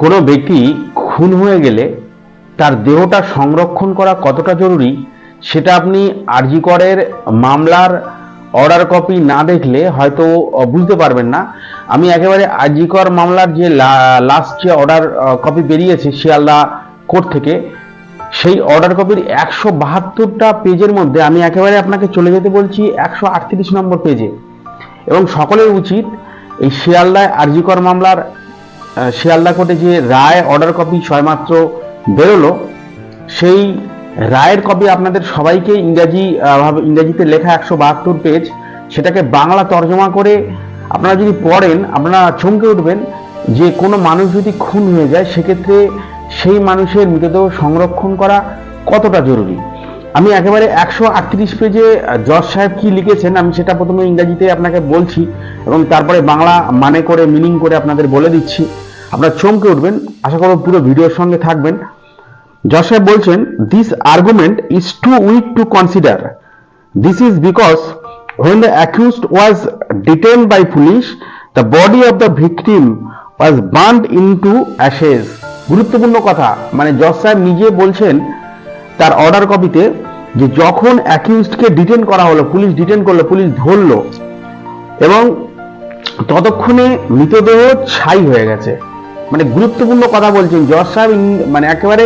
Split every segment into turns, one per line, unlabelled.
কোনো ব্যক্তি খুন হয়ে গেলে তার দেহটা সংরক্ষণ করা কতটা জরুরি, সেটা আপনি আরজিকরের মামলার অর্ডার কপি না দেখলে হয়তো বুঝতে পারবেন না। আমি একেবারে আরজিকর মামলার যে লাস্ট যে অর্ডার কপি বেরিয়েছে শিয়ালদা কোর্ট থেকে, সেই অর্ডার কপির একশো বাহাত্তরটা পেজের মধ্যে আমি একেবারে আপনাকে চলে যেতে বলছি একশো আটত্রিশ নম্বর পেজে। এবং সকলের উচিত এই শিয়ালদায় আরজিকর মামলার শিয়ালদা কোর্টে যে রায় অর্ডার কপি ছয়মাত্র বেরোলো, সেই রায়ের কপি আপনাদের সবাইকে ইংরাজি ইংরাজিতে লেখা একশো বাহাত্তর পেজ সেটাকে বাংলা তর্জমা করে আপনারা যদি পড়েন, আপনারা চমকে উঠবেন যে কোনো মানুষ যদি খুন হয়ে যায়, সেক্ষেত্রে সেই মানুষের মৃতদেহ সংরক্ষণ করা কতটা জরুরি? আমি একেবারে একশো আটত্রিশ পেজে জজ সাহেব কি লিখেছেন, আমি সেটা প্রথমে ইংরাজিতে আপনাকে বলছি এবং তারপরে বাংলা মানে করে মিনিং করে আপনাদের বলে দিচ্ছি। আপনারা চমকে উঠবেন। আশা করব পুরো ভিডিওর সঙ্গে থাকবেন। সাহেব বলছেন this argument is too weak to consider this is because when the accused was detained by police, the body of the victim was burned into ashes. গুরুত্বপূর্ণ কথা। মানে জজ সাহেব নিজে বলছেন তার অর্ডার কপিতে যে যখন অ্যাকিউজডকে ডিটেন করা হলো পুলিশ ডিটেন করল পুলিশ ধরলো, এবং ততক্ষণে মৃতদেহ ছাই হয়ে গেছে। মানে গুরুত্বপূর্ণ কথা বলছেন। জজ সাহেব মানে একেবারে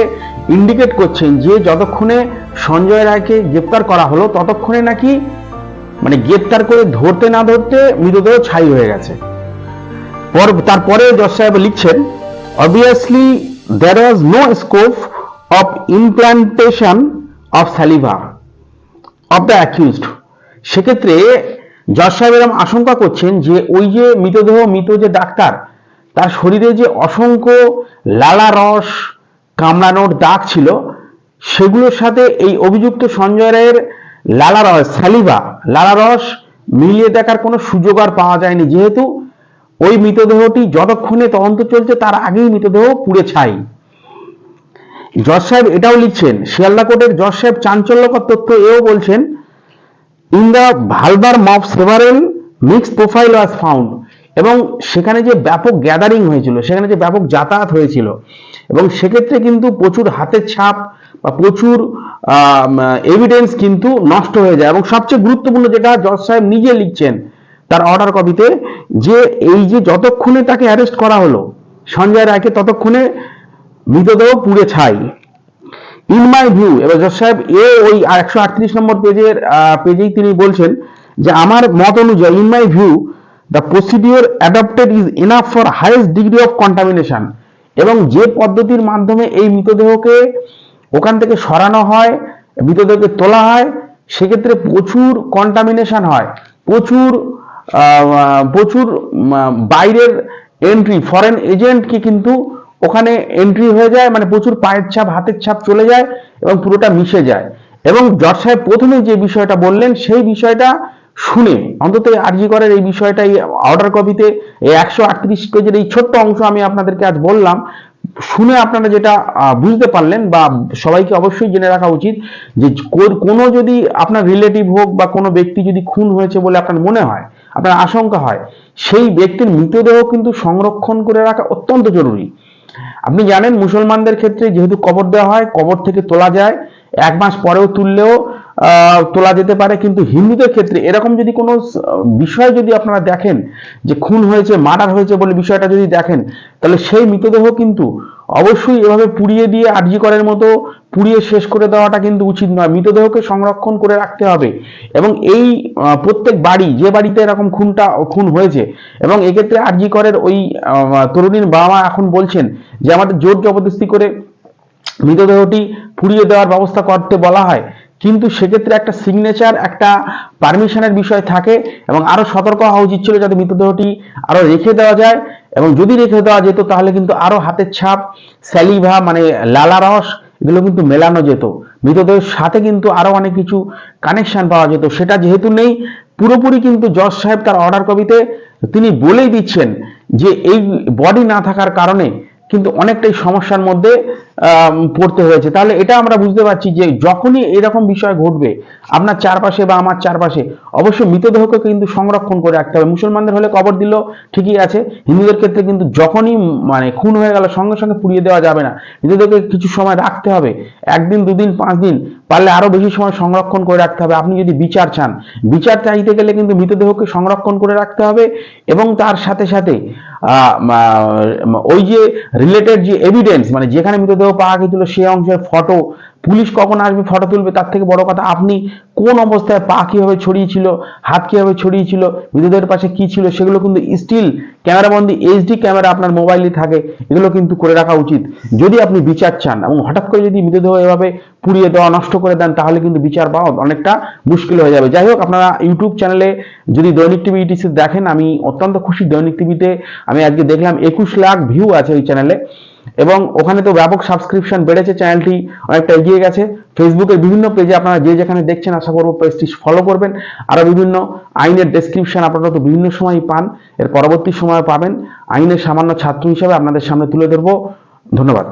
ইন্ডিকেট করছেন যে যতক্ষণে সঞ্জয় রায়কে গ্রেপ্তার করা হলো, ততক্ষণে নাকি মানে গ্রেপ্তার করে ধরতে না ধরতে মৃতদেহ ছাই হয়ে গেছে। পর তারপরে জজ সাহেব লিখছেন obviously there was no scope of implantation of saliva of the accused সেক্ষেত্রে জজ সাহেব এরকম আশঙ্কা করছেন যে ওই যে মৃতদেহ, মৃত যে ডাক্তার তার শরীরে যে অসংখ্য লালা রস কামড়ানোর দাগ ছিল, সেগুলোর সাথে এই অভিযুক্ত সঞ্জয় রায়ের লালা রস স্যালিভা লালা রস মিলিয়ে দেখার কোনো সুযোগ আর পাওয়া যায়নি। যেহেতু ওই মৃতদেহটি যতক্ষণে তদন্ত চলছে, তার আগেই মৃতদেহ পুড়ে ছাই। জজ সাহেব এটাও লিখছেন, শিয়ালদা কোর্টের জজ সাহেব চাঞ্চল্যকর তথ্য এও বলছেন in the ভালবার mob several mixed profile was found এবং সেখানে যে ব্যাপক গ্যাদারিং হয়েছিল, সেখানে যে ব্যাপক যাতায়াত হয়েছিল, এবং সেক্ষেত্রে কিন্তু প্রচুর হাতের ছাপ বা প্রচুর এভিডেন্স কিন্তু নষ্ট হয়ে যায়। এবং সবচেয়ে গুরুত্বপূর্ণ যেটা জজ সাহেব নিজে লিখছেন তার অর্ডার কপিতে যে এই যে যতক্ষণে তাকে অ্যারেস্ট করা হলো, সঞ্জয় রায়কে ততক্ষণে মৃতদেহ পুড়ে ছাই। ইন মাই ভিউ এবার জজ সাহেব, এ ওই একশো আটত্রিশ নম্বর পেজের পেজেই তিনি বলছেন যে, আমার মত অনুযায়ী in my view the procedure adapted is enough for highest degree of contamination এবং যে পদ্ধতির মাধ্যমে এই মৃতদেহকে ওখান থেকে সরানো হয়, মৃতদেহকে তোলা হয়, সেক্ষেত্রে প্রচুর কন্টামিনেশন হয়। প্রচুর প্রচুর বাইরের এন্ট্রি ফরেন এজেন্টকে কিন্তু ওখানে এন্ট্রি হয়ে যায় মানে প্রচুর পায়ের ছাপ, হাতের ছাপ চলে যায় এবং পুরোটা মিশে যায়। এবং জজ সাহেব প্রথমে যে বিষয়টা বললেন, সেই বিষয়টা শুনে অন্তত আরজি করার এই বিষয়টা এই অর্ডার কপিতে এই একশো আটত্রিশ পেজের এই ছোট্ট অংশ আমি আপনাদেরকে আজ বললাম। শুনে আপনারা যেটা বুঝতে পারলেন বা সবাইকে অবশ্যই জেনে রাখা উচিত যে কোনো যদি আপনার রিলেটিভ হোক বা কোনো ব্যক্তি যদি খুন হয়েছে বলে আপনার মনে হয়, আপনার আশঙ্কা হয়, সেই ব্যক্তির মৃতদেহ কিন্তু সংরক্ষণ করে রাখা অত্যন্ত জরুরি। আপনি জানেন মুসলমানদের ক্ষেত্রে যেহেতু কবর দেওয়া হয়, কবর থেকে তোলা যায়, এক মাস পরেও তুললেও তোলা যেতে পারে, কিন্তু হিন্দুদের ক্ষেত্রে এরকম যদি কোনো বিষয় যদি আপনারা দেখেন যে খুন হয়েছে, মার্ডার হয়েছে বলে বিষয়টা যদি দেখেন, তাহলে সেই মৃতদেহ কিন্তু অবশ্যই এভাবে পুড়িয়ে দিয়ে আরজি করার মতো পুড়িয়ে শেষ করে দেওয়াটা কিন্তু উচিত নয়। মৃতদেহকে সংরক্ষণ করে রাখতে হবে এবং এই প্রত্যেক বাড়ি, যে বাড়িতে এরকম খুনটা, খুন হয়েছে এবং এক্ষেত্রে আরজি করের ওই তরুণীর বাবা মা এখন বলছেন যে আমাদের জোর জবরদস্তি করে মৃতদেহটি পুড়িয়ে দেওয়ার ব্যবস্থা করতে বলা হয়। কিন্তু সেক্ষেত্রে একটা সিগনেচার একটা পারমিশনের বিষয় থাকে এবং আরও সতর্ক হওয়া উচিত ছিল যাতে মৃতদেহটি আরও রেখে দেওয়া যায় এবং যদি রেখে দেওয়া যেত তাহলে কিন্তু আরও হাতের ছাপ স্যালিভা মানে লালা রস, এগুলো কিন্তু মেলানো যেত। মৃতদেহের সাথে কিন্তু আরও অনেক কিছু কানেকশন পাওয়া যেত। সেটা যেহেতু নেই, পুরোপুরি কিন্তু জজ সাহেব তার অর্ডার কপিতে তিনি বলেই দিচ্ছেন যে এই বডি না থাকার কারণে কিন্তু অনেকটাই সমস্যার মধ্যে পড়তে হয়েছে। তাহলে এটা আমরা বুঝতে পারছি যে যখনই এরকম বিষয় ঘটবে, আপনার চারপাশে বা আমার চারপাশে, অবশ্যই মৃতদেহকে কিন্তু সংরক্ষণ করে রাখতে হবে। মুসলমানদের হলে কবর দিল, ঠিকই আছে। হিন্দুদের ক্ষেত্রে কিন্তু যখনই মানে খুন হয়ে গেল, সঙ্গে সঙ্গে পুড়িয়ে দেওয়া যাবে না। মৃতদেহকে কিছু সময় রাখতে হবে। একদিন, দুদিন, পাঁচ দিন, পারলে আরও বেশি সময় সংরক্ষণ করে রাখতে হবে। আপনি যদি বিচার চান, বিচার চাইতে গেলে কিন্তু মৃতদেহকে সংরক্ষণ করে রাখতে হবে এবং তার সাথে সাথে ওই যে রিলেটেড যে এভিডেন্স মানে যেখানে মৃতদেহ পাওয়া গেছিল সে অংশের ফটো পুলিশ কখন আসবে, ফটো তুলবে, তার থেকে বড় কথা, আপনি কোন অবস্থায় পা কীভাবে ছড়িয়েছিল, হাত কীভাবে ছড়িয়েছিল মৃতদেহের পাশে কি ছিল, সেগুলো কিন্তু স্টিল ক্যামেরাবন্দি এইচডি ক্যামেরা আপনার মোবাইলে থাকে, এগুলো কিন্তু করে রাখা উচিত। যদি আপনি বিচার চান এবং হঠাৎ করে যদি মৃতদেহ এভাবে পুড়িয়ে দেওয়া, নষ্ট করে দেন, তাহলে কিন্তু বিচার পাওয়া অনেকটা মুশকিল হয়ে যাবে। যাই হোক, আপনারা ইউটিউব চ্যানেলে যদি দৈনিক টিভি ইটিসি দেখেন, আমি অত্যন্ত খুশি দৈনিক টিভিতে আমি আজকে দেখলাম একুশ লাখ ভিউ আছে ওই চ্যানেলে এবং ওখানে তো ব্যাপক সাবস্ক্রিপশন বেড়েছে চ্যানেলটি অনেকটা এগিয়ে গেছে। ফেসবুকের বিভিন্ন পেজে আপনারা যে যেখানে দেখছেন, আশা করব পেজটি ফলো করবেন। আরও বিভিন্ন আইনের ডেসক্রিপশন আপনারা তো বিভিন্ন সময় পান। এর পরবর্তী সময় পাবেন। আইনের সামান্য ছাত্র হিসাবে আপনাদের সামনে তুলে ধরবো। ধন্যবাদ।